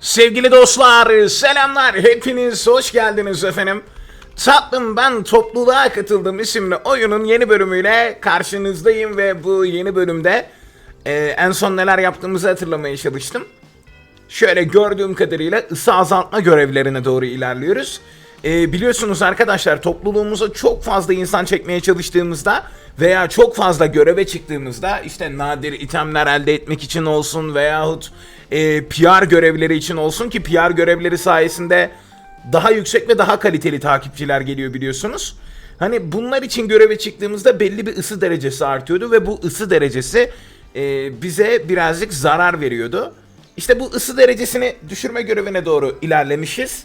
Sevgili dostlar, selamlar. Hepiniz hoş geldiniz efendim. Tatlım ben topluluğa katıldım isimli oyunun yeni bölümüyle karşınızdayım ve bu yeni bölümde e, en son neler yaptığımızı hatırlamaya çalıştım. Şöyle gördüğüm kadarıyla ısı azaltma görevlerine doğru ilerliyoruz. Ee, biliyorsunuz arkadaşlar topluluğumuza çok fazla insan çekmeye çalıştığımızda veya çok fazla göreve çıktığımızda işte nadir itemler elde etmek için olsun veyahut e, PR görevleri için olsun ki PR görevleri sayesinde daha yüksek ve daha kaliteli takipçiler geliyor biliyorsunuz. Hani bunlar için göreve çıktığımızda belli bir ısı derecesi artıyordu ve bu ısı derecesi e, bize birazcık zarar veriyordu. İşte bu ısı derecesini düşürme görevine doğru ilerlemişiz.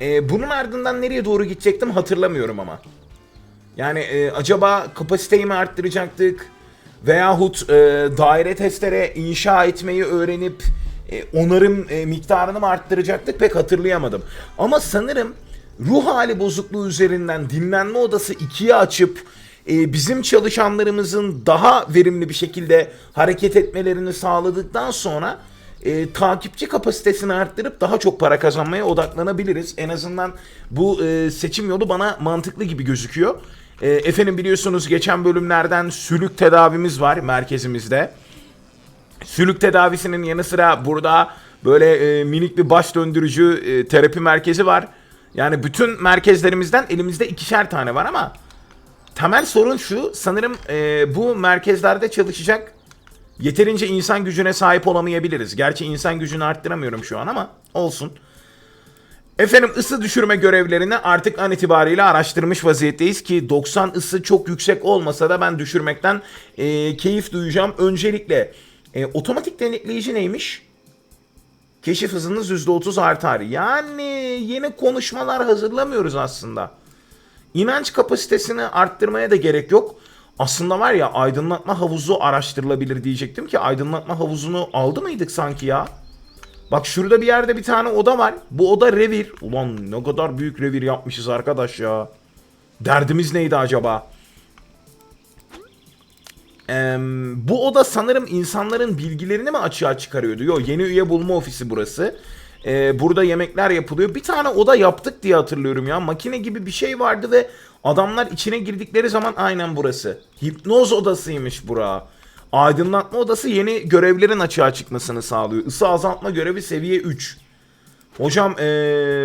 Ee, bunun ardından nereye doğru gidecektim hatırlamıyorum ama. Yani e, acaba kapasiteyi mi arttıracaktık? Veyahut e, daire testere inşa etmeyi öğrenip e, onarım e, miktarını mı arttıracaktık pek hatırlayamadım. Ama sanırım ruh hali bozukluğu üzerinden dinlenme odası ikiye açıp e, bizim çalışanlarımızın daha verimli bir şekilde hareket etmelerini sağladıktan sonra e, takipçi kapasitesini arttırıp daha çok para kazanmaya odaklanabiliriz. En azından bu e, seçim yolu bana mantıklı gibi gözüküyor. E, efendim biliyorsunuz geçen bölümlerden sülük tedavimiz var merkezimizde. Sülük tedavisinin yanı sıra burada böyle e, minik bir baş döndürücü e, terapi merkezi var. Yani bütün merkezlerimizden elimizde ikişer tane var ama temel sorun şu sanırım e, bu merkezlerde çalışacak yeterince insan gücüne sahip olamayabiliriz. Gerçi insan gücünü arttıramıyorum şu an ama olsun. Efendim ısı düşürme görevlerini artık an itibariyle araştırmış vaziyetteyiz ki 90 ısı çok yüksek olmasa da ben düşürmekten e, keyif duyacağım. Öncelikle e, otomatik denetleyici neymiş? Keşif hızınız %30 artar. Yani yeni konuşmalar hazırlamıyoruz aslında. İnanç kapasitesini arttırmaya da gerek yok. Aslında var ya aydınlatma havuzu araştırılabilir diyecektim ki aydınlatma havuzunu aldı mıydık sanki ya? Bak şurada bir yerde bir tane oda var. Bu oda revir. Ulan ne kadar büyük revir yapmışız arkadaş ya. Derdimiz neydi acaba? Eee, bu oda sanırım insanların bilgilerini mi açığa çıkarıyordu? Yok yeni üye bulma ofisi burası. Ee, burada yemekler yapılıyor. Bir tane oda yaptık diye hatırlıyorum ya. Makine gibi bir şey vardı ve adamlar içine girdikleri zaman aynen burası. Hipnoz odasıymış bura. Aydınlatma odası yeni görevlerin açığa çıkmasını sağlıyor. Isı azaltma görevi seviye 3. Hocam ee,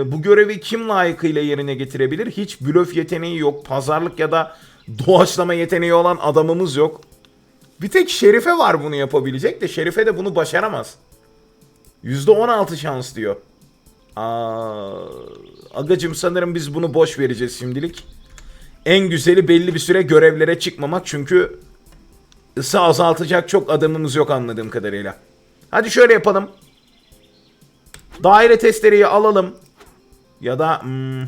bu görevi kim layıkıyla yerine getirebilir? Hiç blöf yeteneği yok. Pazarlık ya da doğaçlama yeteneği olan adamımız yok. Bir tek Şerife var bunu yapabilecek de Şerife de bunu başaramaz. %16 şans diyor. Aa, agacım sanırım biz bunu boş vereceğiz şimdilik. En güzeli belli bir süre görevlere çıkmamak çünkü ısı azaltacak çok adamımız yok anladığım kadarıyla. Hadi şöyle yapalım. Daire testereyi alalım. Ya da hmm,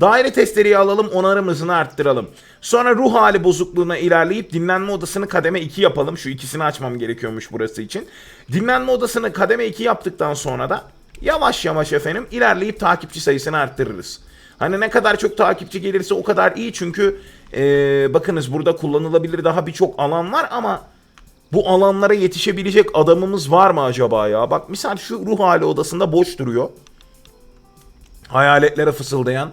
daire testereyi alalım onarım hızını arttıralım. Sonra ruh hali bozukluğuna ilerleyip dinlenme odasını kademe 2 yapalım. Şu ikisini açmam gerekiyormuş burası için. Dinlenme odasını kademe 2 yaptıktan sonra da yavaş yavaş efendim ilerleyip takipçi sayısını arttırırız. Hani ne kadar çok takipçi gelirse o kadar iyi çünkü ee, bakınız burada kullanılabilir daha birçok alan var ama bu alanlara yetişebilecek adamımız var mı acaba ya? Bak misal şu ruh hali odasında boş duruyor. Hayaletlere fısıldayan.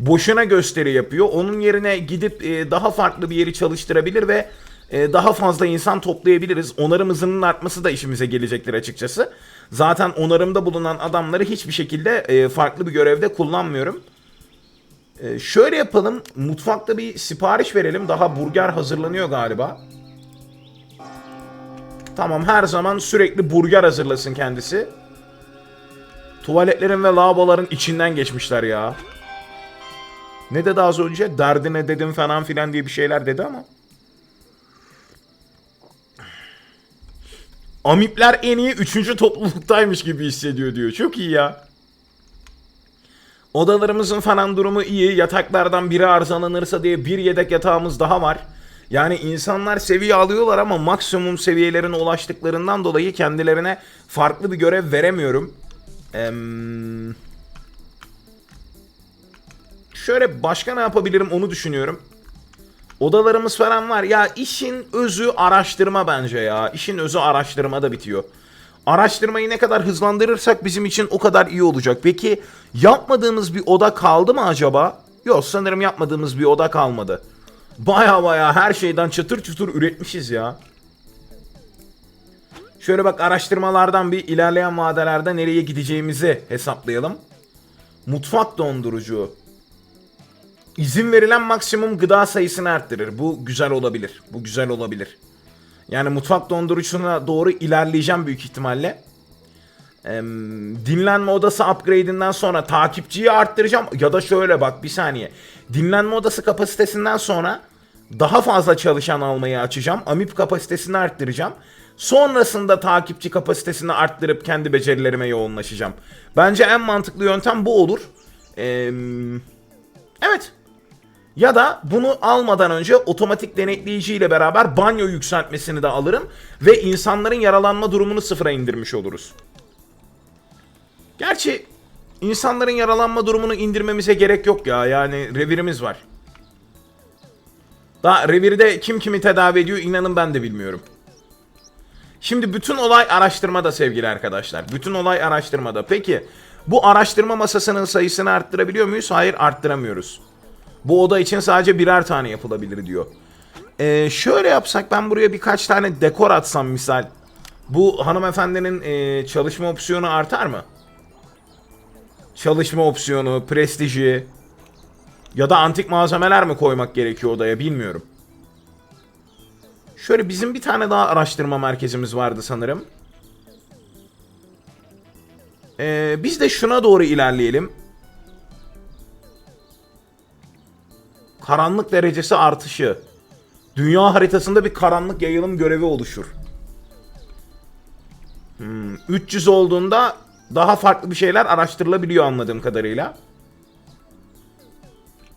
Boşuna gösteri yapıyor. Onun yerine gidip e, daha farklı bir yeri çalıştırabilir ve e, daha fazla insan toplayabiliriz. Onarım hızının artması da işimize gelecektir açıkçası. Zaten onarımda bulunan adamları hiçbir şekilde e, farklı bir görevde kullanmıyorum. E, şöyle yapalım. Mutfakta bir sipariş verelim. Daha burger hazırlanıyor galiba. Tamam her zaman sürekli burger hazırlasın kendisi. Tuvaletlerin ve lavaboların içinden geçmişler ya. Ne dedi az önce? Derdine dedim falan filan diye bir şeyler dedi ama. Amipler en iyi 3. topluluktaymış gibi hissediyor diyor. Çok iyi ya. Odalarımızın falan durumu iyi. Yataklardan biri arızalanırsa diye bir yedek yatağımız daha var. Yani insanlar seviye alıyorlar ama maksimum seviyelerine ulaştıklarından dolayı kendilerine farklı bir görev veremiyorum. Eee... Şöyle başka ne yapabilirim onu düşünüyorum. Odalarımız falan var. Ya işin özü araştırma bence ya. İşin özü araştırmada bitiyor. Araştırmayı ne kadar hızlandırırsak bizim için o kadar iyi olacak. Peki yapmadığımız bir oda kaldı mı acaba? Yok sanırım yapmadığımız bir oda kalmadı. Baya baya her şeyden çıtır çıtır üretmişiz ya. Şöyle bak araştırmalardan bir ilerleyen vadelerde nereye gideceğimizi hesaplayalım. Mutfak dondurucu. İzin verilen maksimum gıda sayısını arttırır. Bu güzel olabilir. Bu güzel olabilir. Yani mutfak dondurucusuna doğru ilerleyeceğim büyük ihtimalle. Eee, dinlenme odası upgrade'inden sonra takipçiyi arttıracağım. Ya da şöyle bak bir saniye. Dinlenme odası kapasitesinden sonra daha fazla çalışan almayı açacağım. Amip kapasitesini arttıracağım. Sonrasında takipçi kapasitesini arttırıp kendi becerilerime yoğunlaşacağım. Bence en mantıklı yöntem bu olur. Eee, evet. Ya da bunu almadan önce otomatik denetleyici ile beraber banyo yükseltmesini de alırım ve insanların yaralanma durumunu sıfıra indirmiş oluruz. Gerçi insanların yaralanma durumunu indirmemize gerek yok ya. Yani revirimiz var. Daha revirde kim kimi tedavi ediyor inanın ben de bilmiyorum. Şimdi bütün olay araştırmada sevgili arkadaşlar. Bütün olay araştırmada. Peki bu araştırma masasının sayısını arttırabiliyor muyuz? Hayır arttıramıyoruz. Bu oda için sadece birer tane yapılabilir diyor. Ee, şöyle yapsak ben buraya birkaç tane dekor atsam misal. Bu hanımefendinin e, çalışma opsiyonu artar mı? Çalışma opsiyonu, prestiji ya da antik malzemeler mi koymak gerekiyor odaya bilmiyorum. Şöyle bizim bir tane daha araştırma merkezimiz vardı sanırım. Ee, biz de şuna doğru ilerleyelim. Karanlık derecesi artışı. Dünya haritasında bir karanlık yayılım görevi oluşur. Hmm, 300 olduğunda daha farklı bir şeyler araştırılabiliyor anladığım kadarıyla.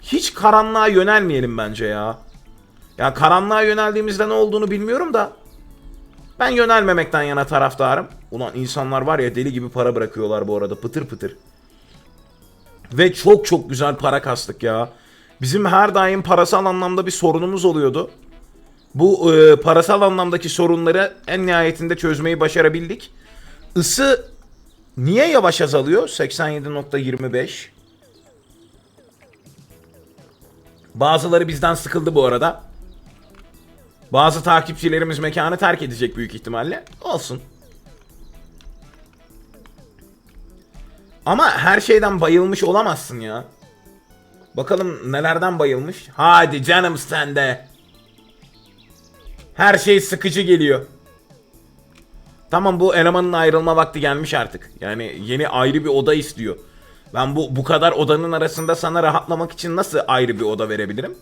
Hiç karanlığa yönelmeyelim bence ya. Ya karanlığa yöneldiğimizde ne olduğunu bilmiyorum da. Ben yönelmemekten yana taraftarım. Ulan insanlar var ya deli gibi para bırakıyorlar bu arada pıtır pıtır. Ve çok çok güzel para kastık ya. Bizim her daim parasal anlamda bir sorunumuz oluyordu. Bu e, parasal anlamdaki sorunları en nihayetinde çözmeyi başarabildik. Isı niye yavaş azalıyor? 87.25. Bazıları bizden sıkıldı bu arada. Bazı takipçilerimiz mekanı terk edecek büyük ihtimalle. Olsun. Ama her şeyden bayılmış olamazsın ya. Bakalım nelerden bayılmış. Hadi canım sende. Her şey sıkıcı geliyor. Tamam bu elemanın ayrılma vakti gelmiş artık. Yani yeni ayrı bir oda istiyor. Ben bu bu kadar odanın arasında sana rahatlamak için nasıl ayrı bir oda verebilirim?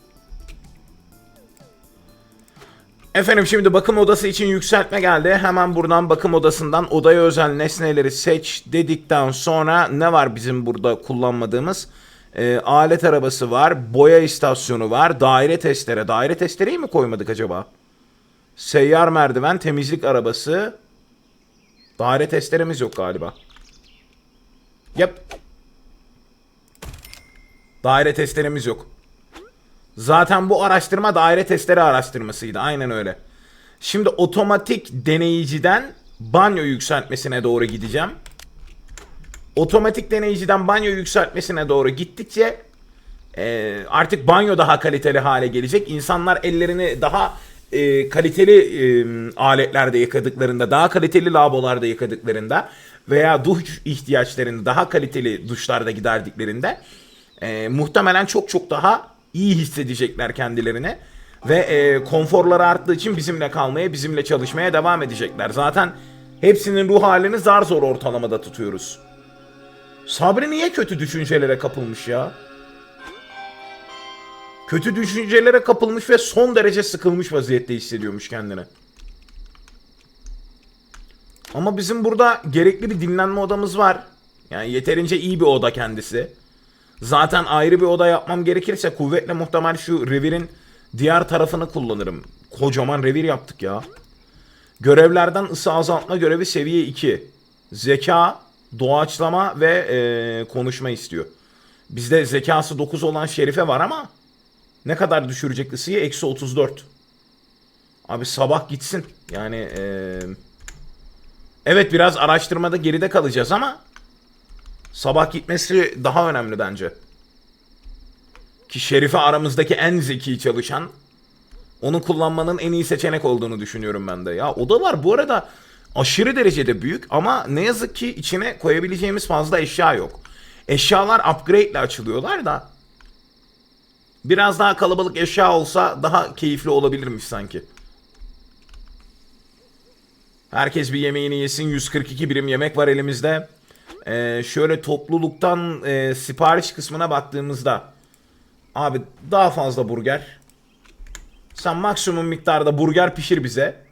Efendim şimdi bakım odası için yükseltme geldi. Hemen buradan bakım odasından odaya özel nesneleri seç dedikten sonra ne var bizim burada kullanmadığımız? Ee, alet arabası var, boya istasyonu var, daire testere. Daire testereyi mi koymadık acaba? Seyyar merdiven, temizlik arabası. Daire testeremiz yok galiba. Yap. Daire testeremiz yok. Zaten bu araştırma daire testleri araştırmasıydı. Aynen öyle. Şimdi otomatik deneyiciden banyo yükseltmesine doğru gideceğim. Otomatik deneyiciden banyo yükseltmesine doğru gittikçe e, artık banyo daha kaliteli hale gelecek. İnsanlar ellerini daha e, kaliteli e, aletlerde yıkadıklarında, daha kaliteli lavabolarda yıkadıklarında veya duş ihtiyaçlarını daha kaliteli duşlarda giderdiklerinde e, muhtemelen çok çok daha iyi hissedecekler kendilerine ve e, konforları arttığı için bizimle kalmaya, bizimle çalışmaya devam edecekler. Zaten hepsinin ruh halini zar zor ortalamada tutuyoruz. Sabri niye kötü düşüncelere kapılmış ya? Kötü düşüncelere kapılmış ve son derece sıkılmış vaziyette hissediyormuş kendini. Ama bizim burada gerekli bir dinlenme odamız var. Yani yeterince iyi bir oda kendisi. Zaten ayrı bir oda yapmam gerekirse kuvvetle muhtemel şu revirin diğer tarafını kullanırım. Kocaman revir yaptık ya. Görevlerden ısı azaltma görevi seviye 2. Zeka, doğaçlama ve e, konuşma istiyor. Bizde zekası 9 olan Şerife var ama ne kadar düşürecek ısıyı? Eksi 34. Abi sabah gitsin. Yani e, Evet biraz araştırmada geride kalacağız ama sabah gitmesi daha önemli bence. Ki Şerife aramızdaki en zeki çalışan onu kullanmanın en iyi seçenek olduğunu düşünüyorum ben de. Ya o da var bu arada aşırı derecede büyük ama ne yazık ki içine koyabileceğimiz fazla eşya yok. Eşyalar upgrade ile açılıyorlar da biraz daha kalabalık eşya olsa daha keyifli olabilirmiş sanki. Herkes bir yemeğini yesin. 142 birim yemek var elimizde. Ee, şöyle topluluktan e, sipariş kısmına baktığımızda abi daha fazla burger. Sen maksimum miktarda burger pişir bize.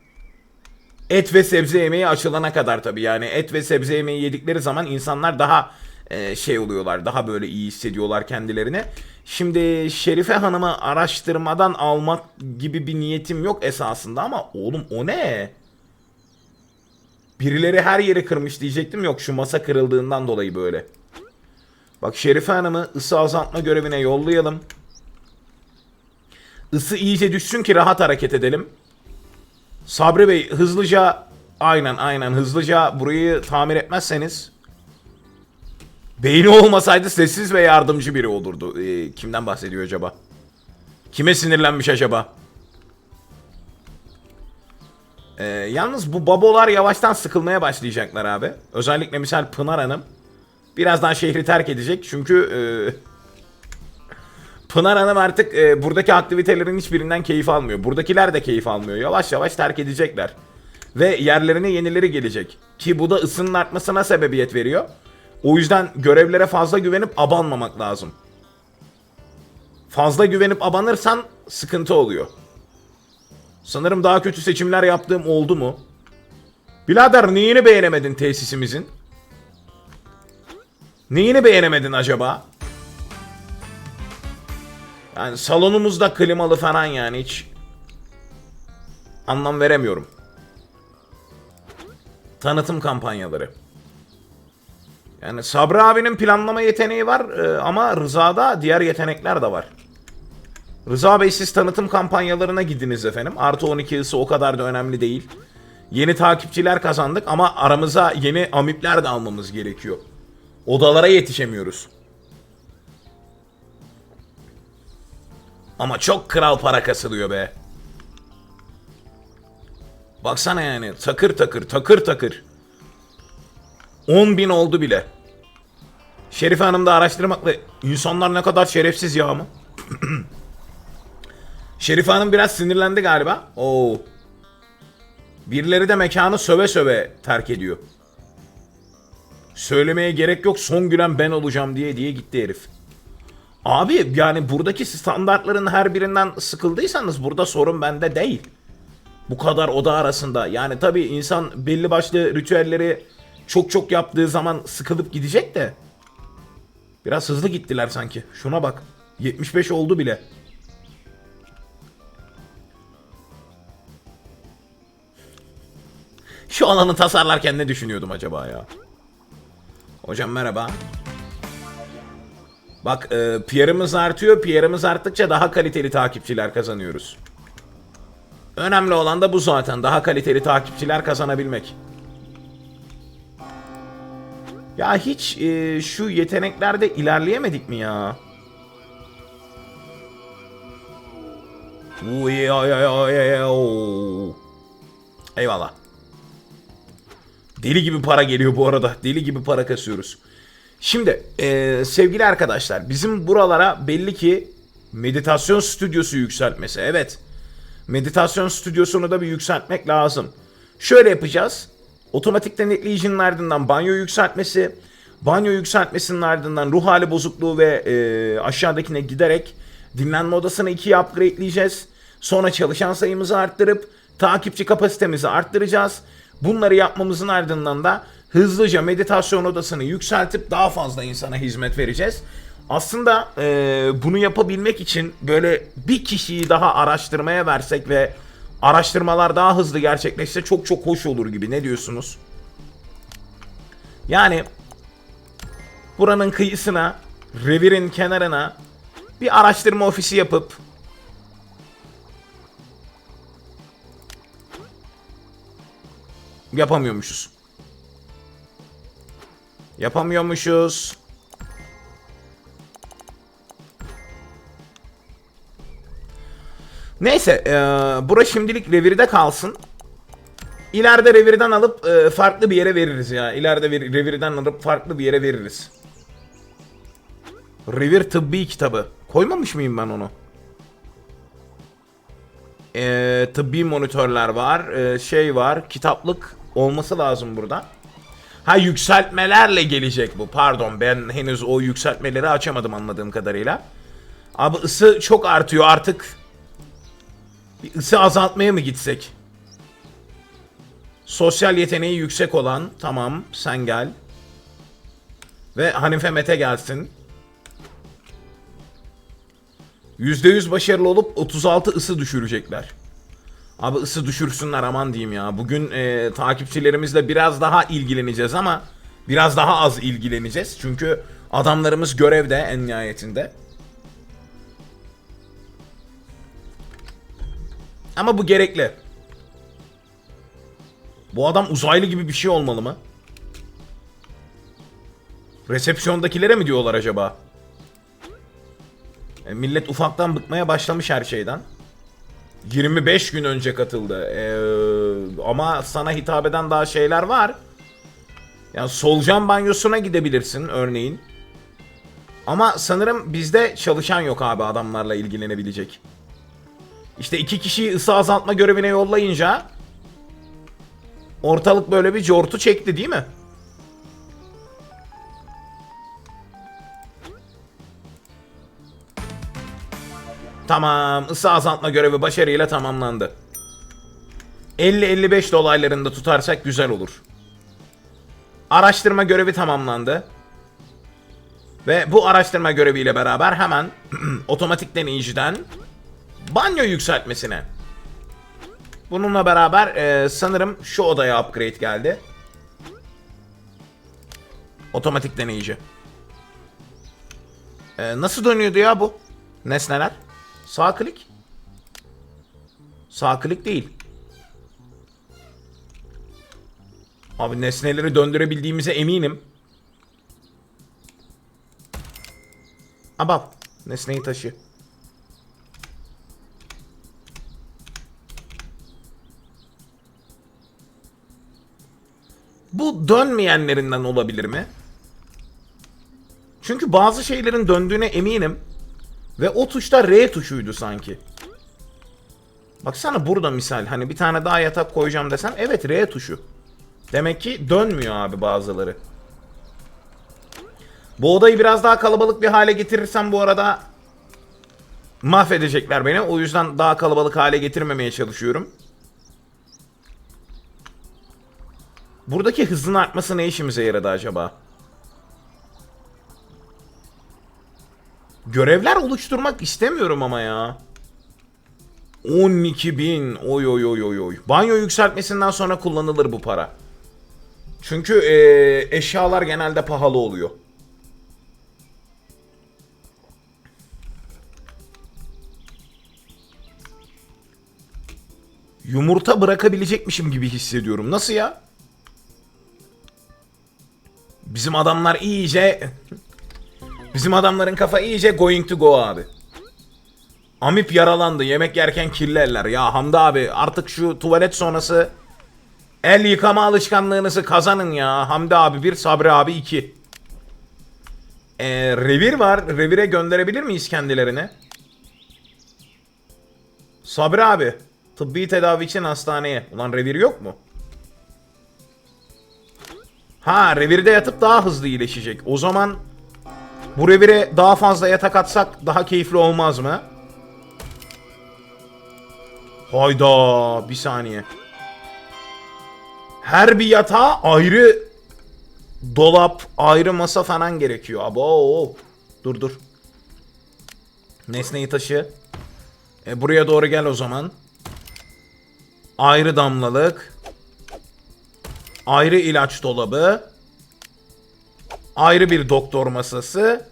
Et ve sebze yemeği açılana kadar tabii yani et ve sebze yemeği yedikleri zaman insanlar daha e, şey oluyorlar daha böyle iyi hissediyorlar kendilerini. Şimdi Şerife Hanım'ı araştırmadan almak gibi bir niyetim yok esasında ama oğlum o ne? Birileri her yeri kırmış diyecektim yok şu masa kırıldığından dolayı böyle. Bak Şerife Hanım'ı ısı azaltma görevine yollayalım. Isı iyice düşsün ki rahat hareket edelim. Sabri Bey hızlıca aynen aynen hızlıca burayı tamir etmezseniz beyni olmasaydı sessiz ve yardımcı biri olurdu. Ee, kimden bahsediyor acaba? Kime sinirlenmiş acaba? Ee, yalnız bu babolar yavaştan sıkılmaya başlayacaklar abi. Özellikle misal Pınar Hanım. Birazdan şehri terk edecek çünkü e, Pınar Hanım artık e, buradaki aktivitelerin hiçbirinden keyif almıyor. Buradakiler de keyif almıyor. Yavaş yavaş terk edecekler. Ve yerlerine yenileri gelecek. Ki bu da ısının artmasına sebebiyet veriyor. O yüzden görevlere fazla güvenip abanmamak lazım. Fazla güvenip abanırsan sıkıntı oluyor. Sanırım daha kötü seçimler yaptığım oldu mu? Birader neyini beğenemedin tesisimizin? Neyini beğenemedin acaba? Yani salonumuzda klimalı falan yani hiç anlam veremiyorum. Tanıtım kampanyaları. Yani Sabri abinin planlama yeteneği var e, ama Rıza'da diğer yetenekler de var. Rıza Bey siz tanıtım kampanyalarına gidiniz efendim. Artı 12 ısı o kadar da önemli değil. Yeni takipçiler kazandık ama aramıza yeni amipler de almamız gerekiyor. Odalara yetişemiyoruz. Ama çok kral para kasılıyor be. Baksana yani takır takır takır takır. 10 bin oldu bile. Şerife Hanım da araştırmakla insanlar ne kadar şerefsiz ya mı? Şerife Hanım biraz sinirlendi galiba. Oo. Birileri de mekanı söve söve terk ediyor. Söylemeye gerek yok son gülen ben olacağım diye diye gitti herif. Abi yani buradaki standartların her birinden sıkıldıysanız burada sorun bende değil. Bu kadar oda arasında. Yani tabii insan belli başlı ritüelleri çok çok yaptığı zaman sıkılıp gidecek de. Biraz hızlı gittiler sanki. Şuna bak. 75 oldu bile. Şu alanı tasarlarken ne düşünüyordum acaba ya? Hocam merhaba. Bak e, PR'ımız artıyor. PR'ımız arttıkça daha kaliteli takipçiler kazanıyoruz. Önemli olan da bu zaten. Daha kaliteli takipçiler kazanabilmek. Ya hiç e, şu yeteneklerde ilerleyemedik mi ya? Eyvallah. Deli gibi para geliyor bu arada. Deli gibi para kasıyoruz. Şimdi e, sevgili arkadaşlar bizim buralara belli ki meditasyon stüdyosu yükseltmesi. Evet. Meditasyon stüdyosunu da bir yükseltmek lazım. Şöyle yapacağız. Otomatik denetleyicinin ardından banyo yükseltmesi, banyo yükseltmesinin ardından ruh hali bozukluğu ve e, aşağıdakine giderek dinlenme odasını ikiye upgradeleyeceğiz. Sonra çalışan sayımızı arttırıp takipçi kapasitemizi arttıracağız. Bunları yapmamızın ardından da hızlıca meditasyon odasını yükseltip daha fazla insana hizmet vereceğiz. Aslında e, bunu yapabilmek için böyle bir kişiyi daha araştırmaya versek ve araştırmalar daha hızlı gerçekleşse çok çok hoş olur gibi. Ne diyorsunuz? Yani buranın kıyısına, revirin kenarına bir araştırma ofisi yapıp yapamıyormuşuz. Yapamıyormuşuz. Neyse, eee bura şimdilik revirde kalsın. İleride revirden alıp e, farklı bir yere veririz ya. İleride bir revirden alıp farklı bir yere veririz. Revir tıbbi kitabı. Koymamış mıyım ben onu? Ee, tıbbi monitörler var. Ee, şey var. Kitaplık olması lazım burada. Ha yükseltmelerle gelecek bu. Pardon ben henüz o yükseltmeleri açamadım anladığım kadarıyla. Abi ısı çok artıyor artık. Bir ısı azaltmaya mı gitsek? Sosyal yeteneği yüksek olan tamam sen gel. Ve Hanife Mete gelsin. %100 başarılı olup 36 ısı düşürecekler. Abi ısı düşürsünler aman diyeyim ya. Bugün e, takipçilerimizle biraz daha ilgileneceğiz ama biraz daha az ilgileneceğiz. Çünkü adamlarımız görevde en nihayetinde. Ama bu gerekli. Bu adam uzaylı gibi bir şey olmalı mı? Resepsiyondakilere mi diyorlar acaba? E, millet ufaktan bıkmaya başlamış her şeyden. 25 gün önce katıldı. Ee, ama sana hitap eden daha şeyler var. Yani solucan banyosuna gidebilirsin örneğin. Ama sanırım bizde çalışan yok abi adamlarla ilgilenebilecek. İşte iki kişiyi ısı azaltma görevine yollayınca ortalık böyle bir cortu çekti değil mi? Tamam, ısı azaltma görevi başarıyla tamamlandı. 50-55 dolaylarında tutarsak güzel olur. Araştırma görevi tamamlandı. Ve bu araştırma göreviyle beraber hemen otomatik deneyiciden banyo yükseltmesine. Bununla beraber e, sanırım şu odaya upgrade geldi. Otomatik deneyici. E, nasıl dönüyordu ya bu? Nesneler. Sağ klik. Sağ klik değil. Abi nesneleri döndürebildiğimize eminim. Abab. Nesneyi taşı. Bu dönmeyenlerinden olabilir mi? Çünkü bazı şeylerin döndüğüne eminim. Ve o tuşta R tuşuydu sanki. Baksana burada misal hani bir tane daha yatak koyacağım desem evet R tuşu. Demek ki dönmüyor abi bazıları. Bu odayı biraz daha kalabalık bir hale getirirsem bu arada mahvedecekler beni. O yüzden daha kalabalık hale getirmemeye çalışıyorum. Buradaki hızın artması ne işimize yaradı acaba? Görevler oluşturmak istemiyorum ama ya. 12.000 oy oy oy oy oy. Banyo yükseltmesinden sonra kullanılır bu para. Çünkü eee, eşyalar genelde pahalı oluyor. Yumurta bırakabilecekmişim gibi hissediyorum. Nasıl ya? Bizim adamlar iyice Bizim adamların kafa iyice going to go abi. Amip yaralandı. Yemek yerken kirli eller. Ya Hamdi abi artık şu tuvalet sonrası el yıkama alışkanlığınızı kazanın ya. Hamdi abi bir, Sabri abi iki. Ee, revir var. Revire gönderebilir miyiz kendilerini? Sabri abi. Tıbbi tedavi için hastaneye. Ulan revir yok mu? Ha revirde yatıp daha hızlı iyileşecek. O zaman bu revire daha fazla yatak atsak daha keyifli olmaz mı? Hayda bir saniye. Her bir yatağa ayrı dolap, ayrı masa falan gerekiyor. Abo. Dur dur. Nesneyi taşı. E, buraya doğru gel o zaman. Ayrı damlalık. Ayrı ilaç dolabı. Ayrı bir doktor masası.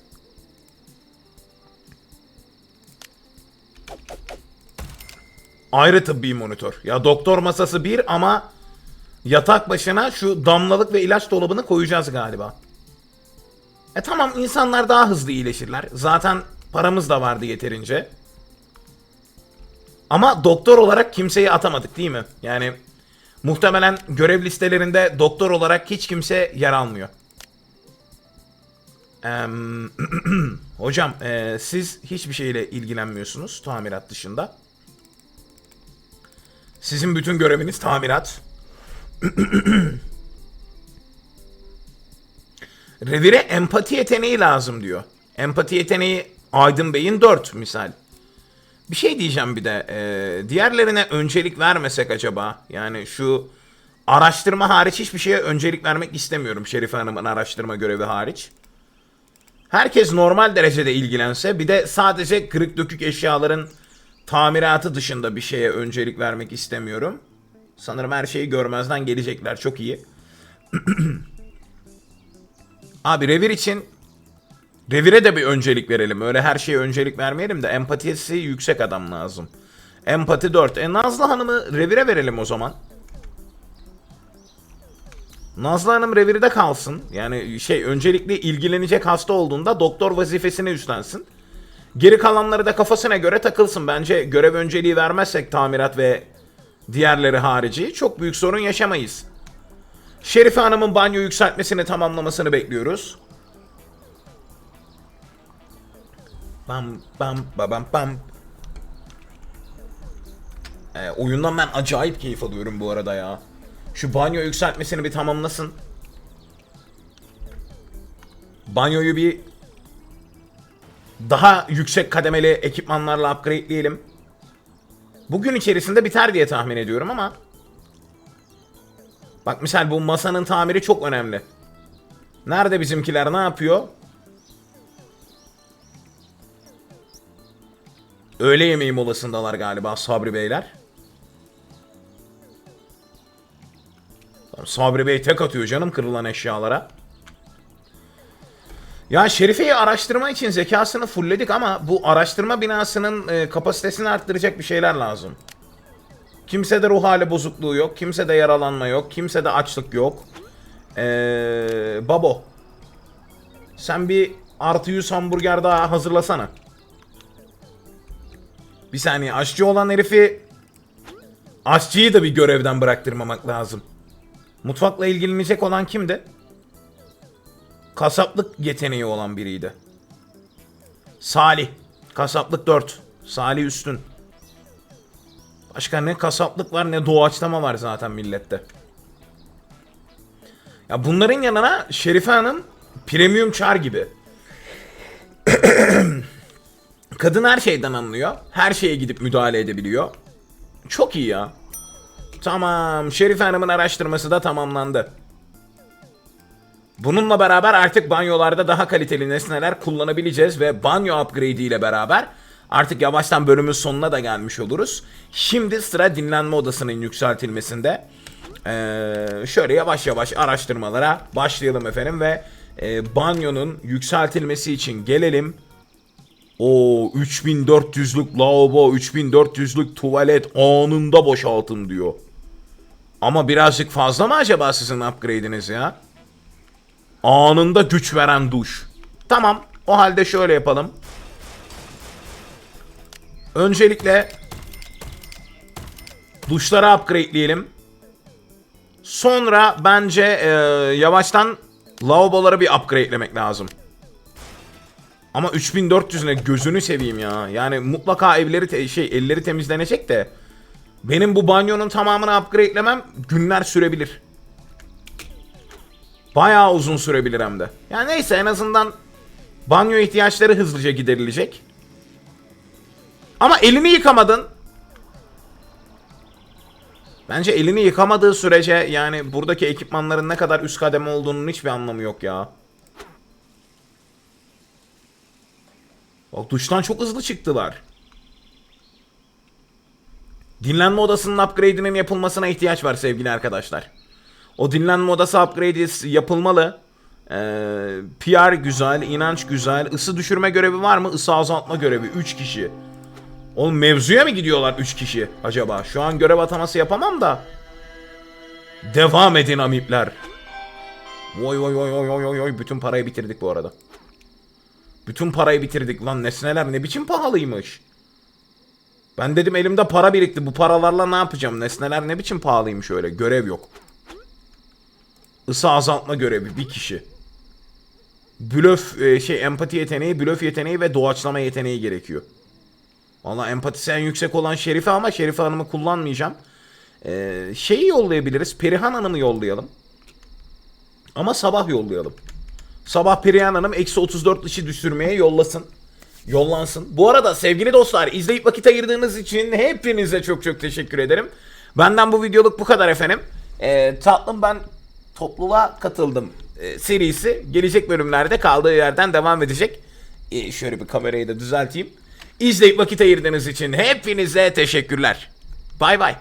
Ayrı tıbbi monitör. Ya doktor masası bir ama yatak başına şu damlalık ve ilaç dolabını koyacağız galiba. E tamam insanlar daha hızlı iyileşirler. Zaten paramız da vardı yeterince. Ama doktor olarak kimseyi atamadık değil mi? Yani muhtemelen görev listelerinde doktor olarak hiç kimse yer almıyor. Hocam e, siz hiçbir şeyle ilgilenmiyorsunuz tamirat dışında. Sizin bütün göreviniz tamirat. Revire empati yeteneği lazım diyor. Empati yeteneği Aydın Bey'in 4 misal. Bir şey diyeceğim bir de. e, diğerlerine öncelik vermesek acaba? Yani şu araştırma hariç hiçbir şeye öncelik vermek istemiyorum. Şerife Hanım'ın araştırma görevi hariç. Herkes normal derecede ilgilense bir de sadece kırık dökük eşyaların tamiratı dışında bir şeye öncelik vermek istemiyorum. Sanırım her şeyi görmezden gelecekler. Çok iyi. Abi revir için revire de bir öncelik verelim. Öyle her şeye öncelik vermeyelim de empatisi yüksek adam lazım. Empati 4. E Nazlı Hanım'ı revire verelim o zaman. Nazlı Hanım revirde kalsın. Yani şey öncelikle ilgilenecek hasta olduğunda doktor vazifesini üstlensin. Geri kalanları da kafasına göre takılsın. Bence görev önceliği vermezsek tamirat ve diğerleri harici çok büyük sorun yaşamayız. Şerife Hanım'ın banyo yükseltmesini tamamlamasını bekliyoruz. Bam bam babam bam. Ee, oyundan ben acayip keyif alıyorum bu arada ya. Şu banyo yükseltmesini bir tamamlasın. Banyoyu bir daha yüksek kademeli ekipmanlarla upgrade'leyelim. Bugün içerisinde biter diye tahmin ediyorum ama Bak misal bu masanın tamiri çok önemli. Nerede bizimkiler ne yapıyor? Öğle yemeği molasındalar galiba Sabri Beyler. Sabri Bey tek atıyor canım kırılan eşyalara. Ya Şerife'yi araştırma için zekasını fullledik ama bu araştırma binasının e, kapasitesini arttıracak bir şeyler lazım. Kimsede ruh hali bozukluğu yok. Kimsede yaralanma yok. Kimsede açlık yok. Ee, babo. Sen bir artı 100 hamburger daha hazırlasana. Bir saniye aşçı olan herifi aşçıyı da bir görevden bıraktırmamak lazım. Mutfakla ilgilenecek olan kimdi? Kasaplık yeteneği olan biriydi. Salih. Kasaplık 4. Salih üstün. Başka ne kasaplık var ne doğaçlama var zaten millette. Ya bunların yanına Şerife Hanım premium çar gibi. Kadın her şeyden anlıyor. Her şeye gidip müdahale edebiliyor. Çok iyi ya. Tamam. Şerife Hanım'ın araştırması da tamamlandı. Bununla beraber artık banyolarda daha kaliteli nesneler kullanabileceğiz ve banyo upgrade ile beraber artık yavaştan bölümün sonuna da gelmiş oluruz. Şimdi sıra dinlenme odasının yükseltilmesinde. Ee, şöyle yavaş yavaş araştırmalara başlayalım efendim ve e, banyonun yükseltilmesi için gelelim. O 3400'lük lavabo, 3400'lük tuvalet anında boşaltın diyor. Ama birazcık fazla mı acaba sizin upgrade'iniz ya? Anında güç veren duş. Tamam. O halde şöyle yapalım. Öncelikle duşları upgrade'leyelim. Sonra bence e, yavaştan lavaboları bir upgrade'lemek lazım. Ama 3400 ne gözünü seveyim ya. Yani mutlaka evleri şey elleri temizlenecek de benim bu banyonun tamamını upgrade'lemem günler sürebilir. Bayağı uzun sürebilir hem de. Yani neyse en azından banyo ihtiyaçları hızlıca giderilecek. Ama elini yıkamadın. Bence elini yıkamadığı sürece yani buradaki ekipmanların ne kadar üst kademe olduğunun hiçbir anlamı yok ya. Bak duştan çok hızlı çıktılar. Dinlenme odasının upgrade'inin yapılmasına ihtiyaç var sevgili arkadaşlar. O dinlenme odası upgrade'i yapılmalı. Ee, PR güzel, inanç güzel. Isı düşürme görevi var mı? Isı azaltma görevi 3 kişi. Oğlum mevzuya mı gidiyorlar 3 kişi acaba? Şu an görev ataması yapamam da. Devam edin amipler. Vay vay vay vay vay vay bütün parayı bitirdik bu arada. Bütün parayı bitirdik lan nesneler ne biçim pahalıymış. Ben dedim elimde para birikti bu paralarla ne yapacağım nesneler ne biçim pahalıymış öyle görev yok. Isı azaltma görevi bir kişi. Blöf e, şey empati yeteneği, blöf yeteneği ve doğaçlama yeteneği gerekiyor. Valla empatisi en yüksek olan Şerife ama Şerife Hanım'ı kullanmayacağım. Ee, şeyi yollayabiliriz. Perihan Hanım'ı yollayalım. Ama sabah yollayalım. Sabah Perihan Hanım eksi 34 dışı düşürmeye yollasın. Yollansın. Bu arada sevgili dostlar izleyip vakit ayırdığınız için hepinize çok çok teşekkür ederim. Benden bu videoluk bu kadar efendim. Ee, tatlım ben topluluğa katıldım e, serisi. Gelecek bölümlerde kaldığı yerden devam edecek. Ee, şöyle bir kamerayı da düzelteyim. İzleyip vakit ayırdığınız için hepinize teşekkürler. Bay bay.